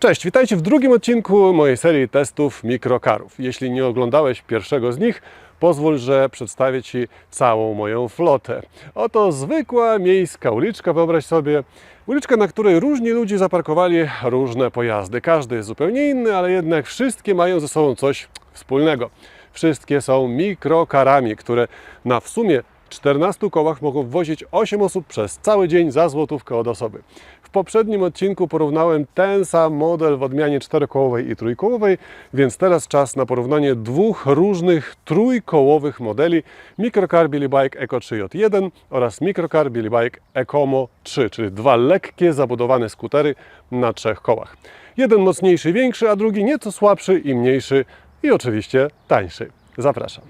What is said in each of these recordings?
Cześć, witajcie w drugim odcinku mojej serii testów mikrokarów. Jeśli nie oglądałeś pierwszego z nich, pozwól, że przedstawię Ci całą moją flotę. Oto zwykła miejska uliczka, wyobraź sobie. Uliczka, na której różni ludzie zaparkowali różne pojazdy. Każdy jest zupełnie inny, ale jednak wszystkie mają ze sobą coś wspólnego. Wszystkie są mikrokarami, które na w sumie 14 kołach mogą wozić 8 osób przez cały dzień za złotówkę od osoby. W poprzednim odcinku porównałem ten sam model w odmianie czterokołowej i trójkołowej, więc teraz czas na porównanie dwóch różnych trójkołowych modeli Microcar Billy Bike Eco 3J1 oraz Microcar Billy Bike Ecomo 3, czyli dwa lekkie, zabudowane skutery na trzech kołach. Jeden mocniejszy, większy, a drugi nieco słabszy i mniejszy i oczywiście tańszy. Zapraszam.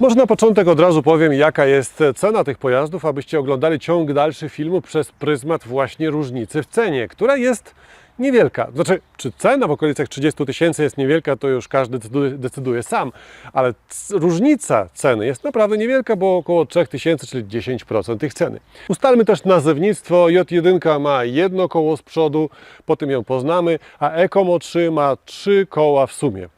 Może na początek od razu powiem, jaka jest cena tych pojazdów, abyście oglądali ciąg dalszy filmu przez pryzmat właśnie różnicy w cenie, która jest niewielka. Znaczy, czy cena w okolicach 30 tysięcy jest niewielka, to już każdy decyduje, sam, ale różnica ceny jest naprawdę niewielka, bo około 3000, czyli 10% ich ceny. Ustalmy też nazewnictwo. J1 ma jedno koło z przodu, po tym ją poznamy, a Ecomo 3 ma trzy koła w sumie.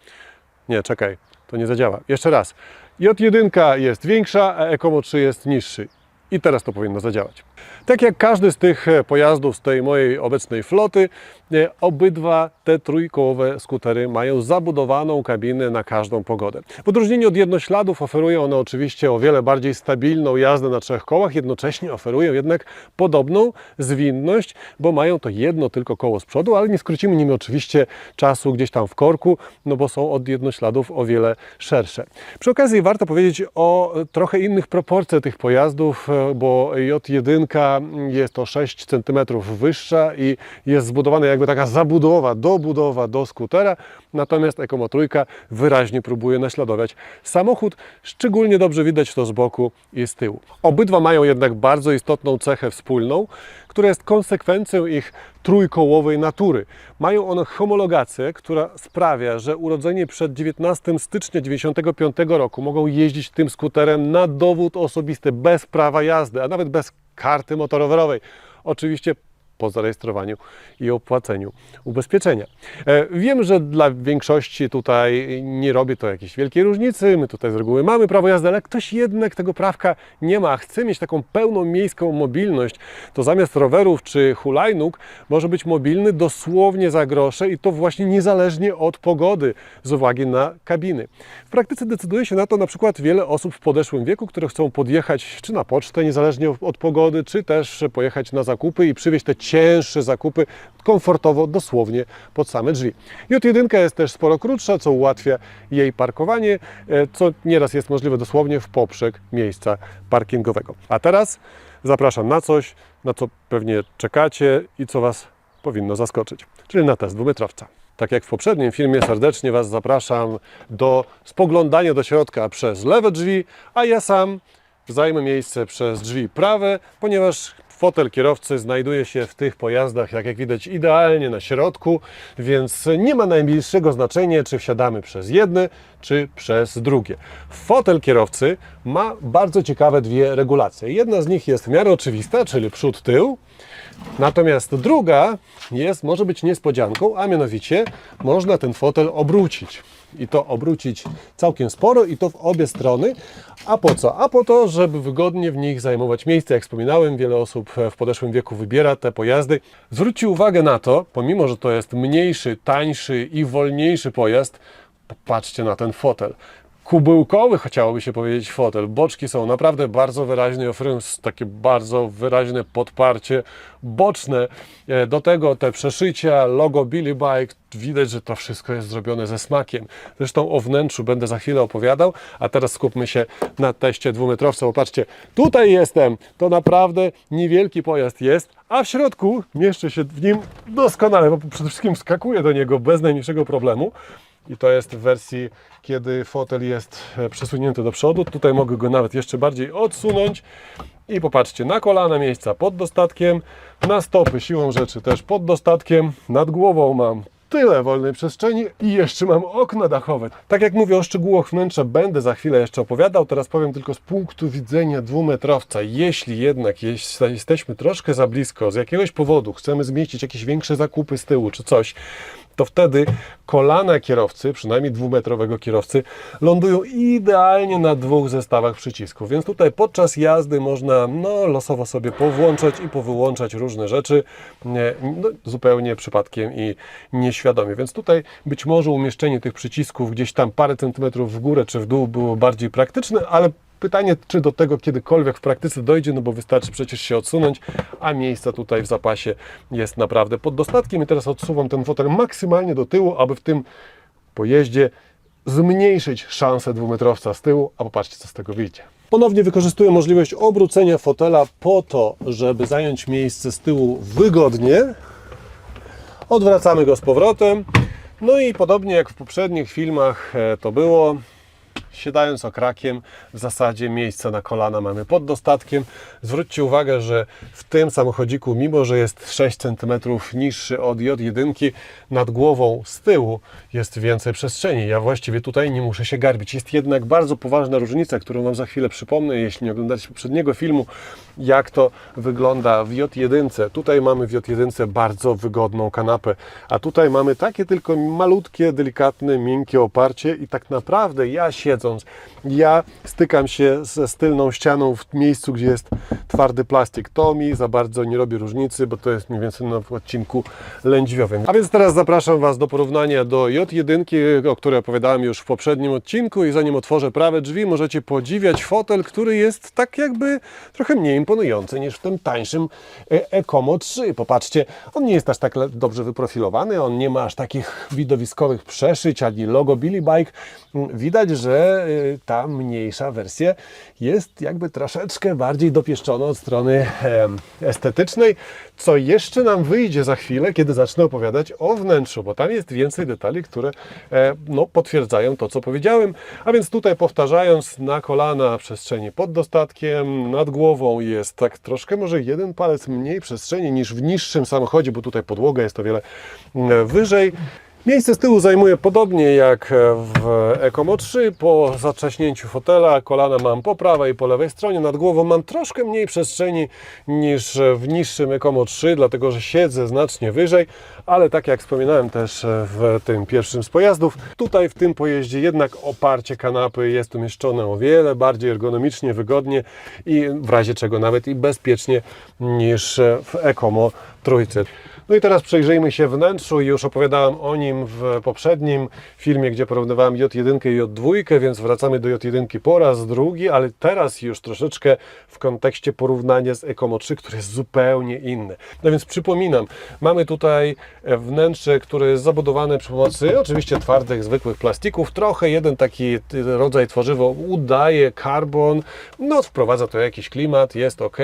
Nie, czekaj, to nie zadziała. Jeszcze raz. J1 jest większa, a Ecomo 3 jest niższy. I teraz to powinno zadziałać. Tak jak każdy z tych e, pojazdów z tej mojej obecnej floty, e, obydwa te trójkołowe skutery mają zabudowaną kabinę na każdą pogodę. W odróżnieniu od jednośladów oferują one oczywiście o wiele bardziej stabilną jazdę na trzech kołach, jednocześnie oferują jednak podobną zwinność, bo mają to jedno tylko koło z przodu, ale nie skrócimy nimi oczywiście czasu gdzieś tam w korku, no bo są od jednośladów o wiele szersze. Przy okazji warto powiedzieć o e, trochę innych proporcjach tych pojazdów, bo J1 jest o 6 cm wyższa i jest zbudowana jakby taka zabudowa, dobudowa do skutera, natomiast Ecomo trójka wyraźnie próbuje naśladować samochód. Szczególnie dobrze widać to z boku i z tyłu. Obydwa mają jednak bardzo istotną cechę wspólną, która jest konsekwencją ich trójkołowej natury. Mają one homologację, która sprawia, że urodzeni przed 19 stycznia 1995 roku mogą jeździć tym skuterem na dowód osobisty bez prawa jazdy, a nawet bez karty motorowerowej. Oczywiście po zarejestrowaniu i opłaceniu ubezpieczenia. E, Wiem, że dla większości tutaj nie robi to jakiejś wielkiej różnicy. My tutaj z reguły mamy prawo jazdy, ale ktoś jednak tego prawka nie ma, chce mieć taką pełną miejską mobilność, to zamiast rowerów czy hulajnóg może być mobilny dosłownie za grosze i to właśnie niezależnie od pogody z uwagi na kabiny. W praktyce decyduje się na to na przykład wiele osób w podeszłym wieku, które chcą podjechać czy na pocztę niezależnie od pogody, czy też pojechać na zakupy i przywieźć te cięższe zakupy komfortowo, dosłownie pod same drzwi. J1 jest też sporo krótsza, co ułatwia jej parkowanie, e, co nieraz jest możliwe dosłownie w poprzek miejsca parkingowego. A teraz zapraszam na coś, na co pewnie czekacie i co Was powinno zaskoczyć, czyli na test dwumetrowca. Tak jak w poprzednim filmie, serdecznie Was zapraszam do spoglądania do środka przez lewe drzwi, a ja sam zajmę miejsce przez drzwi prawe, ponieważ fotel kierowcy znajduje się w tych pojazdach, jak, jak widać, idealnie na środku, więc nie ma najmniejszego znaczenia, czy wsiadamy przez jedne, czy przez drugie. Fotel kierowcy ma bardzo ciekawe dwie regulacje. Jedna z nich jest w miarę oczywista, czyli przód-tył, Natomiast druga jest, może być niespodzianką, a mianowicie można ten fotel obrócić. I to obrócić całkiem sporo i to w obie strony. A po co? A po to, żeby wygodnie w nich zajmować miejsce. Jak wspominałem, wiele osób w podeszłym wieku wybiera te pojazdy. Zwróćcie uwagę na to, pomimo że to jest mniejszy, tańszy i wolniejszy pojazd, popatrzcie na ten fotel kubełkowy, chciałoby się powiedzieć, fotel. Boczki są naprawdę bardzo wyraźne, oferują takie bardzo wyraźne podparcie boczne. E, Do tego te przeszycia, logo Billy Bike, widać, że to wszystko jest zrobione ze smakiem. Zresztą o wnętrzu będę za chwilę opowiadał, a teraz skupmy się na teście dwumetrowca. Popatrzcie, tutaj jestem, to naprawdę niewielki pojazd jest, a w środku mieszczę się w nim doskonale, bo przede wszystkim wskakuję do niego bez najmniejszego problemu. I to jest w wersji, kiedy fotel jest e, przesunięty do przodu. Tutaj mogę go nawet jeszcze bardziej odsunąć. I popatrzcie, na kolana miejsca pod dostatkiem, na stopy siłą rzeczy też pod dostatkiem. Nad głową mam tyle wolnej przestrzeni i jeszcze mam okna dachowe. Tak jak mówię o szczegółach wnętrza będę za chwilę jeszcze opowiadał, teraz powiem tylko z punktu widzenia dwumetrowca. Jeśli jednak jest, jesteśmy troszkę za blisko, z jakiegoś powodu chcemy zmieścić jakieś większe zakupy z tyłu czy coś, to wtedy kolana kierowcy, przynajmniej dwumetrowego kierowcy, lądują idealnie na dwóch zestawach przycisków. Więc tutaj podczas jazdy można no, losowo sobie powłączać i powyłączać różne rzeczy nie, no, zupełnie przypadkiem i nieświadomie. Więc tutaj być może umieszczenie tych przycisków gdzieś tam parę centymetrów w górę czy w dół było bardziej praktyczne, ale Pytanie, czy do tego kiedykolwiek w praktyce dojdzie, no bo wystarczy przecież się odsunąć, a miejsca tutaj w zapasie jest naprawdę pod dostatkiem. I teraz odsuwam ten fotel maksymalnie do tyłu, aby w tym pojeździe zmniejszyć szansę dwumetrowca z tyłu, a popatrzcie, co z tego wyjdzie. Ponownie wykorzystuję możliwość obrócenia fotela po to, żeby zająć miejsce z tyłu wygodnie. Odwracamy go z powrotem. No i podobnie jak w poprzednich filmach e, to było, siadając okrakiem, w zasadzie miejsca na kolana mamy pod dostatkiem. Zwróćcie uwagę, że w tym samochodziku, mimo że jest 6 cm niższy od J1, nad głową z tyłu jest więcej przestrzeni. Ja właściwie tutaj nie muszę się garbić. Jest jednak bardzo poważna różnica, którą Wam za chwilę przypomnę, jeśli nie oglądaliście poprzedniego filmu, jak to wygląda w J1. Tutaj mamy w J1 bardzo wygodną kanapę, a tutaj mamy takie tylko malutkie, delikatne, miękkie oparcie i tak naprawdę ja ja stykam się ze tylną ścianą w miejscu, gdzie jest twardy plastik. To mi za bardzo nie robi różnicy, bo to jest mniej więcej na odcinku lędźwiowym. A więc teraz zapraszam Was do porównania do J1, o której opowiadałem już w poprzednim odcinku i zanim otworzę prawe drzwi, możecie podziwiać fotel, który jest tak jakby trochę mniej imponujący niż w tym tańszym e, Ecomo 3. Popatrzcie, on nie jest aż tak dobrze wyprofilowany, on nie ma aż takich widowiskowych przeszyć, ani logo Billy Bike. Mm, Widać, że y, ta mniejsza wersja jest jakby troszeczkę bardziej dopieszczona od strony estetycznej, co jeszcze nam wyjdzie za chwilę, kiedy zacznę opowiadać o wnętrzu, bo tam jest więcej detali, które e, no, potwierdzają to, co powiedziałem. A więc tutaj powtarzając, na kolana przestrzeni pod dostatkiem, nad głową jest tak troszkę może jeden palec mniej przestrzeni niż w niższym samochodzie, bo tutaj podłoga jest o wiele mm, wyżej. Miejsce z tyłu zajmuje podobnie jak w Ecomo 3. Po zatrzaśnięciu fotela kolana mam po prawej i po lewej stronie. Nad głową mam troszkę mniej przestrzeni niż w niższym Ecomo 3, dlatego że siedzę znacznie wyżej, ale tak jak wspominałem też w tym pierwszym z pojazdów, tutaj w tym pojeździe jednak oparcie kanapy jest umieszczone o wiele bardziej ergonomicznie, wygodnie i w razie czego nawet i bezpiecznie niż w Ecomo trójce. No i teraz przejrzyjmy się wnętrzu. Już opowiadałem o nim w poprzednim filmie, gdzie porównywałem J1 i J2, więc wracamy do J1 po raz drugi, ale teraz już troszeczkę w kontekście porównania z Ecomo 3, które jest zupełnie inne. No więc przypominam, mamy tutaj wnętrze, które jest zabudowane przy pomocy oczywiście twardych, zwykłych plastików. Trochę jeden taki rodzaj tworzywo udaje karbon, no wprowadza to jakiś klimat, jest ok.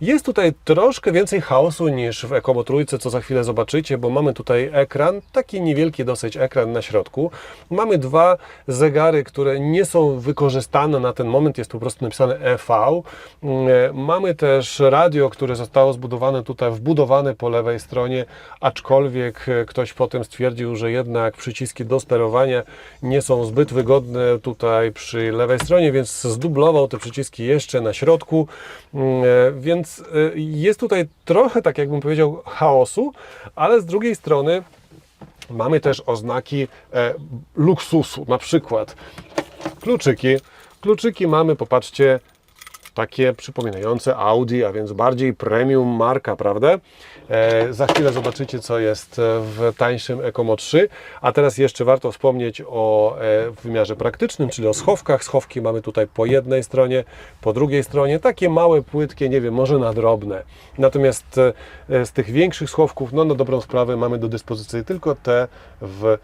Jest tutaj troszkę więcej chaosu niż w Ecomo trójce, co za chwilę zobaczycie, bo mamy tutaj ekran, taki niewielki dosyć ekran na środku. Mamy dwa zegary, które nie są wykorzystane na ten moment, jest po prostu napisane EV. Mm, Mamy też radio, które zostało zbudowane tutaj, wbudowane po lewej stronie, aczkolwiek e, ktoś potem stwierdził, że jednak przyciski do sterowania nie są zbyt wygodne tutaj przy lewej stronie, więc zdublował te przyciski jeszcze na środku, Mm, e, więc e, jest tutaj trochę, tak jakbym powiedział, chaosu, ale z drugiej strony mamy też oznaki e, luksusu, na przykład kluczyki. Kluczyki mamy, popatrzcie, takie przypominające Audi, a więc bardziej premium marka, prawda? E, za chwilę zobaczycie, co jest w tańszym Ecomo 3. A teraz jeszcze warto wspomnieć o e, wymiarze praktycznym, czyli o schowkach. Schowki mamy tutaj po jednej stronie, po drugiej stronie, takie małe, płytkie, nie wiem, może nadrobne. Natomiast e, z tych większych schowków, no na dobrą sprawę mamy do dyspozycji tylko te w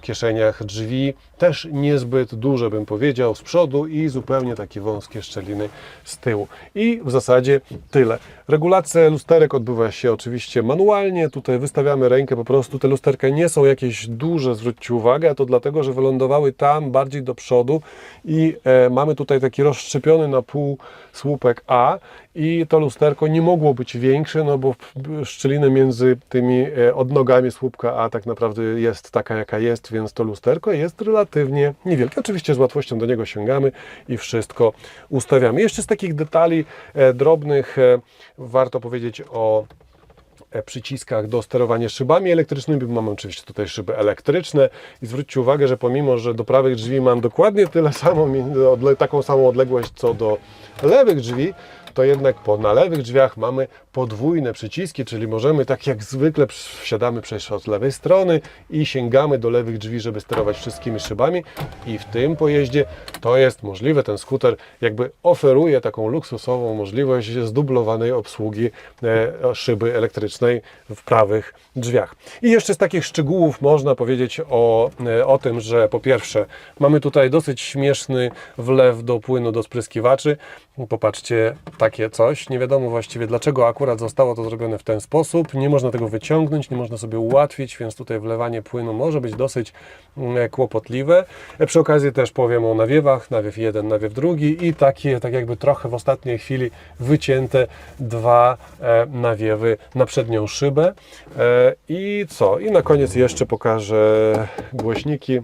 kieszeniach drzwi, też niezbyt duże bym powiedział z przodu i zupełnie takie wąskie szczeliny z tyłu. I w zasadzie tyle. Regulacja lusterek odbywa się oczywiście manualnie, tutaj wystawiamy rękę po prostu, te lusterka nie są jakieś duże, zwróćcie uwagę, a to dlatego, że wylądowały tam bardziej do przodu i e, mamy tutaj taki rozszczepiony na pół słupek A i to lusterko nie mogło być większe, no bo szczelina między tymi e, odnogami słupka A tak naprawdę jest taka jaka jest, więc to lusterko jest relatywnie niewielkie. Oczywiście z łatwością do niego sięgamy i wszystko ustawiamy. Jeszcze z takich detali e, drobnych e, warto powiedzieć o przyciskach do sterowania szybami elektrycznymi. Mamy oczywiście tutaj szyby elektryczne i zwróćcie uwagę, że pomimo, że do prawych drzwi mam dokładnie tyle odle- taką samą odległość co do lewych drzwi, to jednak po, na lewych drzwiach mamy podwójne przyciski, czyli możemy tak jak zwykle wsiadamy przejść od lewej strony i sięgamy do lewych drzwi, żeby sterować wszystkimi szybami i w tym pojeździe to jest możliwe. Ten skuter jakby oferuje taką luksusową możliwość zdublowanej obsługi e, szyby elektrycznej w prawych drzwiach. I jeszcze z takich szczegółów można powiedzieć o, e, o tym, że po pierwsze mamy tutaj dosyć śmieszny wlew do płynu do spryskiwaczy. Popatrzcie, takie coś. Nie wiadomo właściwie dlaczego akurat zostało to zrobione w ten sposób. Nie można tego wyciągnąć, nie można sobie ułatwić, więc tutaj wlewanie płynu może być dosyć mm, kłopotliwe. E, Przy okazji też powiem o nawiewach, nawiew jeden, nawiew drugi i takie, tak jakby trochę w ostatniej chwili wycięte dwa e, nawiewy na przednią szybę. E, I co? I na koniec jeszcze pokażę głośniki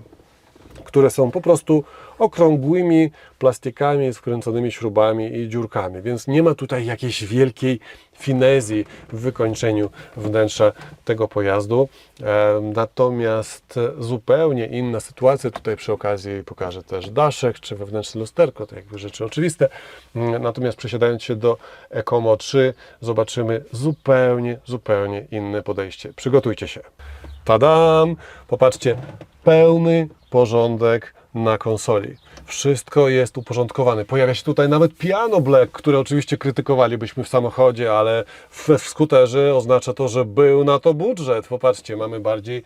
które są po prostu okrągłymi plastikami z wkręconymi śrubami i dziurkami, więc nie ma tutaj jakiejś wielkiej finezji w wykończeniu wnętrza tego pojazdu. Natomiast zupełnie inna sytuacja, tutaj przy okazji pokażę też daszek czy wewnętrzne lusterko, to jakby rzeczy oczywiste. Mm, Natomiast przesiadając się do Ecomo 3 zobaczymy zupełnie, zupełnie inne podejście. Przygotujcie się. Tadam! Popatrzcie, pełny porządek na konsoli. Wszystko jest uporządkowane. Pojawia się tutaj nawet piano black, które oczywiście krytykowalibyśmy w samochodzie, ale w, w skuterze oznacza to, że był na to budżet. Popatrzcie, mamy bardziej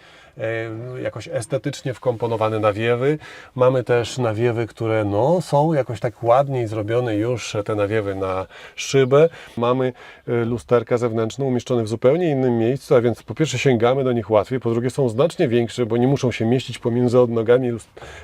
jakoś estetycznie wkomponowane nawiewy. Mamy też nawiewy, które no, są jakoś tak ładniej zrobione już, te nawiewy na szybę. Mamy e, lusterka zewnętrzne umieszczone w zupełnie innym miejscu, a więc po pierwsze sięgamy do nich łatwiej, po drugie są znacznie większe, bo nie muszą się mieścić pomiędzy odnogami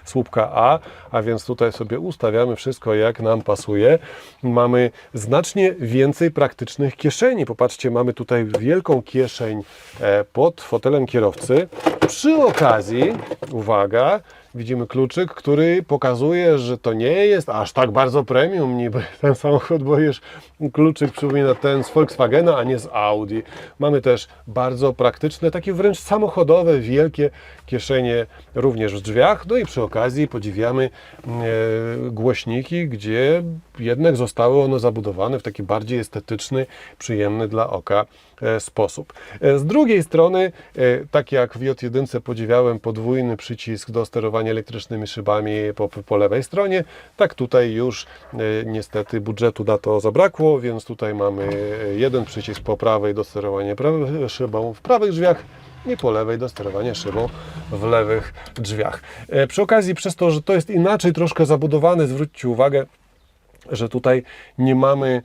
słupka A, a więc tutaj sobie ustawiamy wszystko jak nam pasuje. Mamy znacznie więcej praktycznych kieszeni. Popatrzcie, mamy tutaj wielką kieszeń e, pod fotelem kierowcy. Przy okazji, uwaga, widzimy kluczyk, który pokazuje, że to nie jest aż tak bardzo premium niby ten samochód, bo już kluczyk przypomina ten z Volkswagena, a nie z Audi. Mamy też bardzo praktyczne, takie wręcz samochodowe, wielkie kieszenie również w drzwiach. No i przy okazji podziwiamy e, głośniki, gdzie jednak zostały one zabudowane w taki bardziej estetyczny, przyjemny dla oka e, sposób. E, Z drugiej strony, tak jak w J1 podziwiałem podwójny przycisk do sterowania elektrycznymi szybami po, po lewej stronie, tak tutaj już e, niestety budżetu na to zabrakło, więc tutaj mamy e, jeden przycisk po prawej do sterowania szybą w prawych drzwiach i po lewej do sterowania szybą w lewych drzwiach. E, Przy okazji, przez to, że to jest inaczej troszkę zabudowane, zwróćcie uwagę, że tutaj nie mamy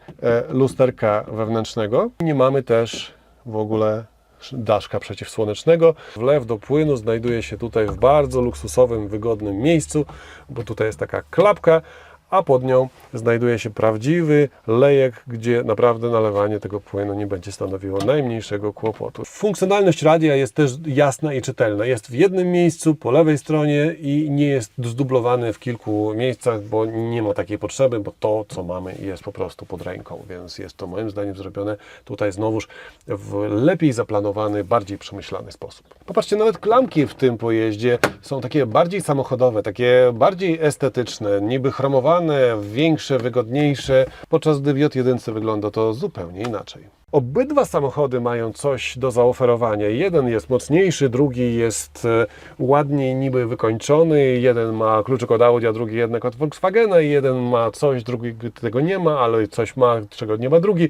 lusterka wewnętrznego, nie mamy też w ogóle daszka przeciwsłonecznego. Wlew do płynu znajduje się tutaj w bardzo luksusowym, wygodnym miejscu, bo tutaj jest taka klapka, a pod nią znajduje się prawdziwy lejek, gdzie naprawdę nalewanie tego płynu nie będzie stanowiło najmniejszego kłopotu. Funkcjonalność radia jest też jasna i czytelna. Jest w jednym miejscu po lewej stronie i nie jest zdublowany w kilku miejscach, bo nie ma takiej potrzeby, bo to, co mamy, jest po prostu pod ręką, więc jest to moim zdaniem zrobione tutaj znowuż w lepiej zaplanowany, bardziej przemyślany sposób. Popatrzcie, nawet klamki w tym pojeździe są takie bardziej samochodowe, takie bardziej estetyczne, niby chromowane, większe, wygodniejsze, podczas gdy w J1 wygląda to zupełnie inaczej. Obydwa samochody mają coś do zaoferowania. Jeden jest mocniejszy, drugi jest e, ładniej niby wykończony. Jeden ma kluczyk od Audi, a drugi jednak od Volkswagena. Jeden ma coś, drugi tego nie ma, ale coś ma, czego nie ma drugi.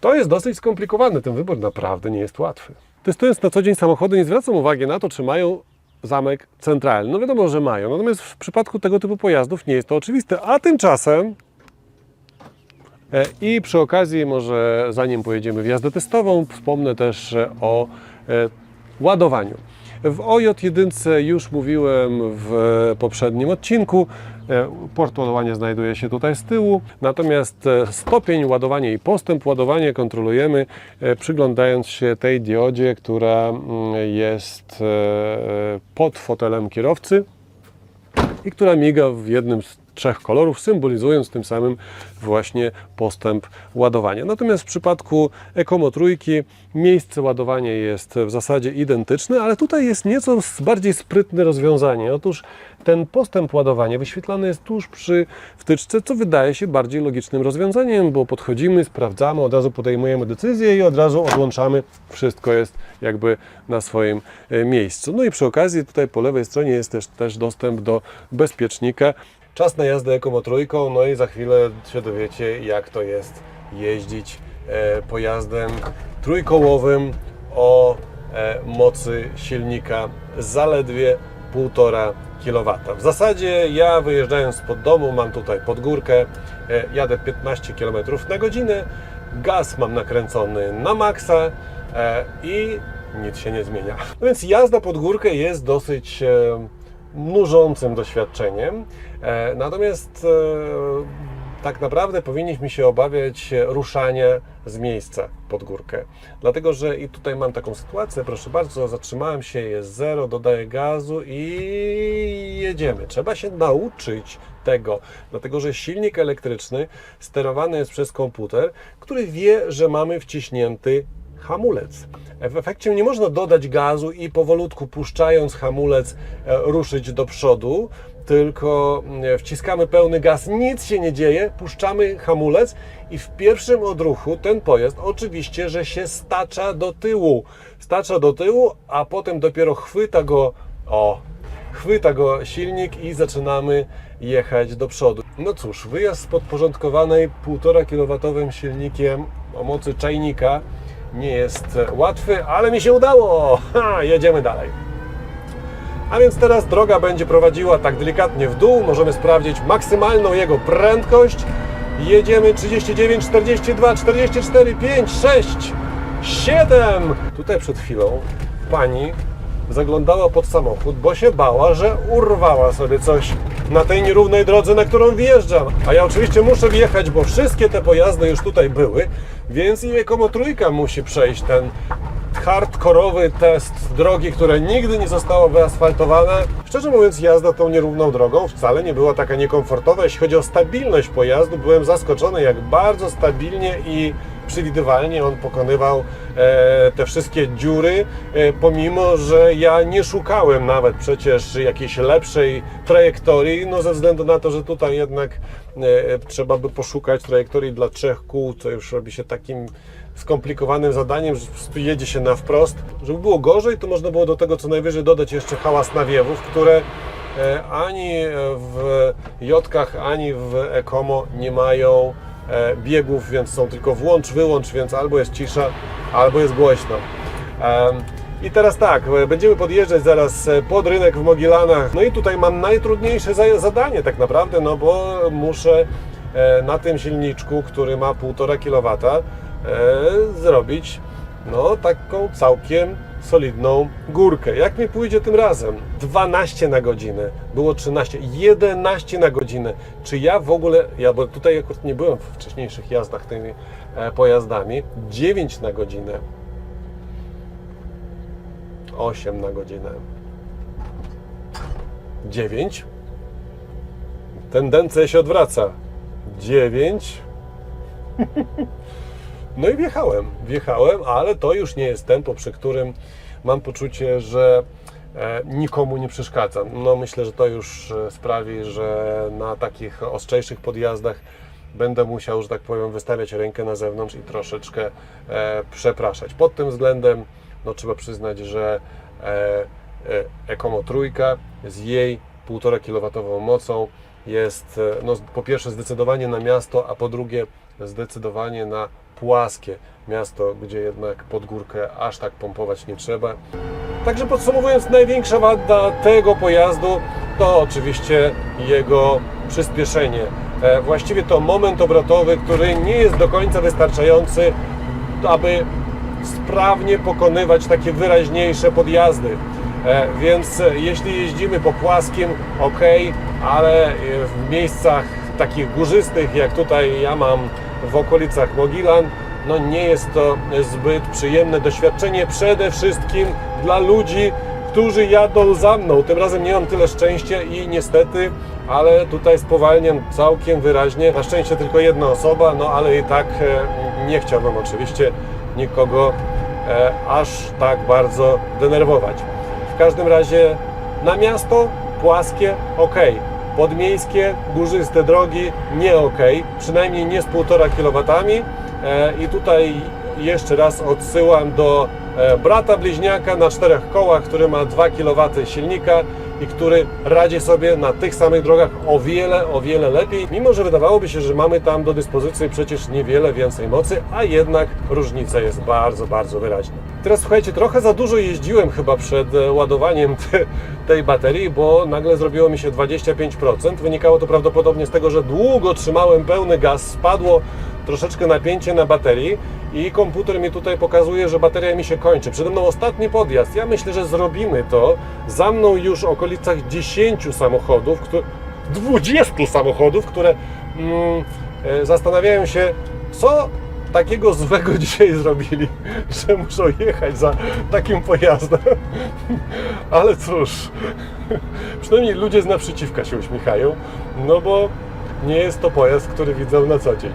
To jest dosyć skomplikowane. Ten wybór naprawdę nie jest łatwy. Testując na co dzień samochody, nie zwracam uwagi na to, czy mają zamek centralny. No wiadomo, że mają. Natomiast w przypadku tego typu pojazdów nie jest to oczywiste. A tymczasem E, I przy okazji, może zanim pojedziemy w jazdę testową, wspomnę też e, o e, ładowaniu. W OJ1 już mówiłem w poprzednim odcinku. E, Port ładowania znajduje się tutaj z tyłu, natomiast e, stopień ładowania i postęp ładowania kontrolujemy e, przyglądając się tej diodzie, która mm, jest pod fotelem kierowcy i która miga w jednym z trzech kolorów, symbolizując tym samym właśnie postęp ładowania. Natomiast w przypadku Ecomo trójki miejsce ładowania jest w zasadzie identyczne, ale tutaj jest nieco bardziej sprytne rozwiązanie. Otóż ten postęp ładowania wyświetlany jest tuż przy wtyczce, co wydaje się bardziej logicznym rozwiązaniem, bo podchodzimy, sprawdzamy, od razu podejmujemy decyzję i od razu odłączamy. Wszystko jest jakby na swoim e, miejscu. No i przy okazji tutaj po lewej stronie jest też, też dostęp do bezpiecznika. Czas na jazdę ekomotrójką, no i za chwilę się dowiecie, jak to jest jeździć e, pojazdem trójkołowym o e, mocy silnika zaledwie 1,5 kW. W zasadzie ja wyjeżdżając spod domu, mam tutaj pod górkę, e, jadę 15 km na godzinę, gaz mam nakręcony na maksa i nic się nie zmienia. No więc jazda pod górkę jest dosyć nużącym doświadczeniem. E, Natomiast e, tak naprawdę powinniśmy się obawiać ruszania z miejsca pod górkę. Dlatego, że i tutaj mam taką sytuację, proszę bardzo, zatrzymałem się, jest zero, dodaję gazu i jedziemy. Trzeba się nauczyć tego, dlatego że silnik elektryczny sterowany jest przez komputer, który wie, że mamy wciśnięty hamulec. W efekcie nie można dodać gazu i powolutku puszczając hamulec e, ruszyć do przodu, tylko e, wciskamy pełny gaz, nic się nie dzieje, puszczamy hamulec i w pierwszym odruchu ten pojazd oczywiście, że się stacza do tyłu. Stacza do tyłu, a potem dopiero chwyta go, o, chwyta go silnik i zaczynamy jechać do przodu. No cóż, wyjazd z podporządkowanej 1,5 kW silnikiem o mocy czajnika nie jest łatwy, ale mi się udało! Ha, jedziemy dalej. A więc teraz droga będzie prowadziła tak delikatnie w dół. Możemy sprawdzić maksymalną jego prędkość. Jedziemy 39, 42, 44, 5, 6, 7. Tutaj przed chwilą pani zaglądała pod samochód, bo się bała, że urwała sobie coś na tej nierównej drodze, na którą wjeżdżam. A ja oczywiście muszę wjechać, bo wszystkie te pojazdy już tutaj były, więc i Ekomo Trójka musi przejść ten hardkorowy test drogi, które nigdy nie zostało wyasfaltowane. Szczerze mówiąc, jazda tą nierówną drogą wcale nie była taka niekomfortowa. Jeśli chodzi o stabilność pojazdu, byłem zaskoczony, jak bardzo stabilnie i przewidywalnie on pokonywał e, te wszystkie dziury, e, pomimo, że ja nie szukałem nawet przecież jakiejś lepszej trajektorii, no ze względu na to, że tutaj jednak e, trzeba by poszukać trajektorii dla trzech kół, co już robi się takim skomplikowanym zadaniem, że jedzie się na wprost. Żeby było gorzej, to można było do tego co najwyżej dodać jeszcze hałas nawiewów, które ani w Jotkach, ani w Ekomo nie mają biegów, więc są tylko włącz, wyłącz, więc albo jest cisza, albo jest głośno. I teraz tak, e, będziemy podjeżdżać zaraz e, pod rynek w Mogilanach. No i tutaj mam najtrudniejsze za- zadanie tak naprawdę, no bo muszę e, na tym silniczku, który ma 1,5 kW, e, zrobić no taką całkiem solidną górkę. Jak mi pójdzie tym razem? 12 na godzinę, było 13, 11 na godzinę. Czy ja w ogóle, ja bo tutaj akurat nie byłem w wcześniejszych jazdach tymi e, pojazdami, 9 na godzinę, 8 na godzinę, 9, tendencja się odwraca, 9, no i wjechałem, wjechałem, ale to już nie jest tempo, przy którym mam poczucie, że e, nikomu nie przeszkadzam. No myślę, że to już e, sprawi, że na takich ostrzejszych podjazdach będę musiał, że tak powiem, wystawiać rękę na zewnątrz i troszeczkę e, przepraszać. Pod tym względem, no trzeba przyznać, że e, e, Ecomo trójka z jej 1,5 kW mocą jest no, po pierwsze zdecydowanie na miasto, a po drugie zdecydowanie na płaskie miasto, gdzie jednak pod górkę aż tak pompować nie trzeba. Także podsumowując, największa wada tego pojazdu to oczywiście jego przyspieszenie. E, Właściwie to moment obrotowy, który nie jest do końca wystarczający, aby sprawnie pokonywać takie wyraźniejsze podjazdy. E, Więc jeśli jeździmy po płaskim, ok, ale w miejscach takich górzystych, jak tutaj ja mam w okolicach Mogilan, no nie jest to zbyt przyjemne doświadczenie, przede wszystkim dla ludzi, którzy jadą za mną. Tym razem nie mam tyle szczęścia i niestety, ale tutaj spowalniam całkiem wyraźnie. Na szczęście tylko jedna osoba, no ale i tak e, nie chciałbym oczywiście nikogo e, aż tak bardzo denerwować. W każdym razie na miasto płaskie ok, podmiejskie, górzyste drogi nie ok, przynajmniej nie z 1,5 kW. E, I tutaj jeszcze raz odsyłam do e, brata bliźniaka na czterech kołach, który ma 2 kW silnika i który radzi sobie na tych samych drogach o wiele, o wiele lepiej, mimo że wydawałoby się, że mamy tam do dyspozycji przecież niewiele więcej mocy, a jednak różnica jest bardzo, bardzo wyraźna. Teraz słuchajcie, trochę za dużo jeździłem chyba przed e, ładowaniem te, tej baterii, bo nagle zrobiło mi się 25%. Wynikało to prawdopodobnie z tego, że długo trzymałem pełny gaz, spadło troszeczkę napięcie na baterii i komputer mi tutaj pokazuje, że bateria mi się kończy. Przede mną ostatni podjazd. Ja myślę, że zrobimy to. Za mną już w okolicach 10 samochodów, które, 20 samochodów, które mm, e, zastanawiają się, co takiego złego dzisiaj zrobili, że muszą jechać za takim pojazdem. Ale cóż, przynajmniej ludzie z naprzeciwka się uśmiechają, no bo nie jest to pojazd, który widzą na co dzień.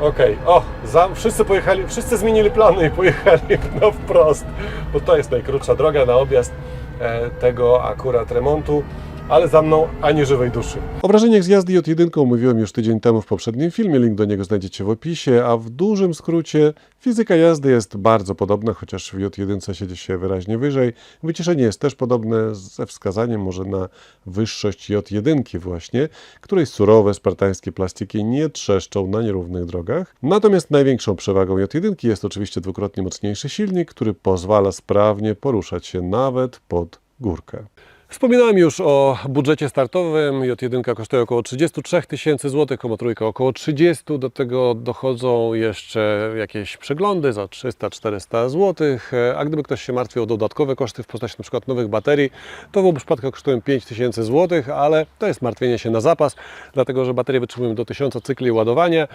Okej, o, za, wszyscy pojechali, wszyscy zmienili plany i pojechali na wprost, bo to jest najkrótsza droga na objazd e, tego akurat remontu, ale za mną ani żywej duszy. O wrażeniach z jazdy J1 mówiłem już tydzień temu w poprzednim filmie, link do niego znajdziecie w opisie, a w dużym skrócie fizyka jazdy jest bardzo podobna, chociaż w J1 siedzi się wyraźnie wyżej. Wyciszenie jest też podobne ze wskazaniem może na wyższość J1 właśnie, której surowe, spartańskie plastiki nie trzeszczą na nierównych drogach. Natomiast największą przewagą J1 jest oczywiście dwukrotnie mocniejszy silnik, który pozwala sprawnie poruszać się nawet pod górkę. Wspominałem już o budżecie startowym. J1 kosztuje około 33 tysięcy złotych, Komo trójka około 30. Do tego dochodzą jeszcze jakieś przeglądy za 300-400 złotych. A gdyby ktoś się martwił o dodatkowe koszty w postaci przykład nowych baterii, to w obu przypadkach kosztują 5 tysięcy złotych, ale to jest martwienie się na zapas, dlatego że baterie wytrzymują do 1000 cykli ładowania e,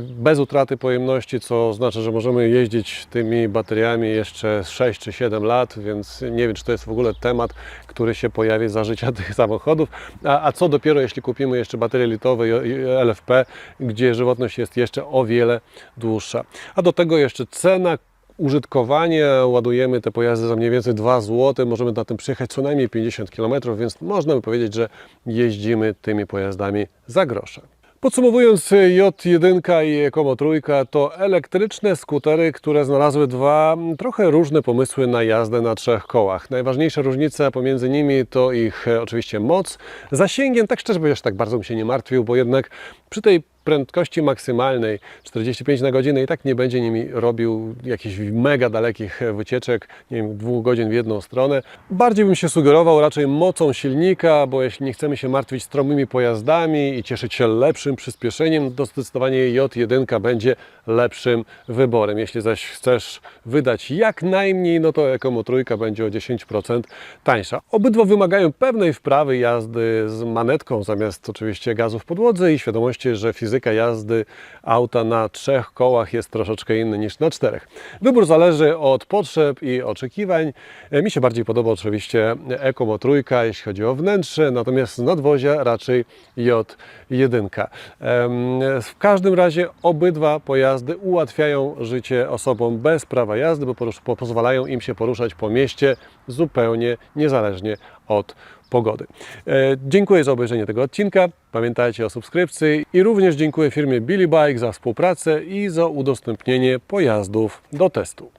bez utraty pojemności, co oznacza, że możemy jeździć tymi bateriami jeszcze 6 czy 7 lat, więc nie wiem, czy to jest w ogóle temat, który się pojawi za życia tych samochodów. A, a co dopiero, jeśli kupimy jeszcze baterie litowe i- LFP, gdzie żywotność jest jeszcze o wiele dłuższa. A do tego jeszcze cena użytkowania, ładujemy te pojazdy za mniej więcej 2 zł, możemy na tym przejechać co najmniej 50 km, więc można by powiedzieć, że jeździmy tymi pojazdami za grosze. Podsumowując, J1 i Ekomo Trójka to elektryczne skutery, które znalazły dwa trochę różne pomysły na jazdę na trzech kołach. Najważniejsza różnica pomiędzy nimi to ich e, oczywiście moc. Zasięgiem, tak szczerze powiedziawszy, tak bardzo bym się nie martwił, bo jednak przy tej prędkości maksymalnej 45 na godzinę i tak nie będzie nimi robił jakichś mega dalekich wycieczek, nie wiem, dwóch godzin w jedną stronę. Bardziej bym się sugerował raczej mocą silnika, bo jeśli nie chcemy się martwić stromymi pojazdami i cieszyć się lepszym przyspieszeniem, to zdecydowanie J1 będzie lepszym wyborem. Jeśli zaś chcesz wydać jak najmniej, no to Ekomo Trójka będzie o 10% tańsza. Obydwa wymagają pewnej wprawy jazdy z manetką zamiast oczywiście gazu w podłodze i świadomości, że jazdy auta na trzech kołach jest troszeczkę inny niż na czterech. Wybór zależy od potrzeb i oczekiwań. E, Mi się bardziej podoba oczywiście Ekomo Trójka, jeśli chodzi o wnętrze, natomiast z nadwozia raczej J1. Em, W każdym razie obydwa pojazdy ułatwiają życie osobom bez prawa jazdy, bo pozwalają im się poruszać po mieście zupełnie niezależnie od pogody. E, Dziękuję za obejrzenie tego odcinka. Pamiętajcie o subskrypcji i również dziękuję firmie Billy Bike za współpracę i za udostępnienie pojazdów do testu.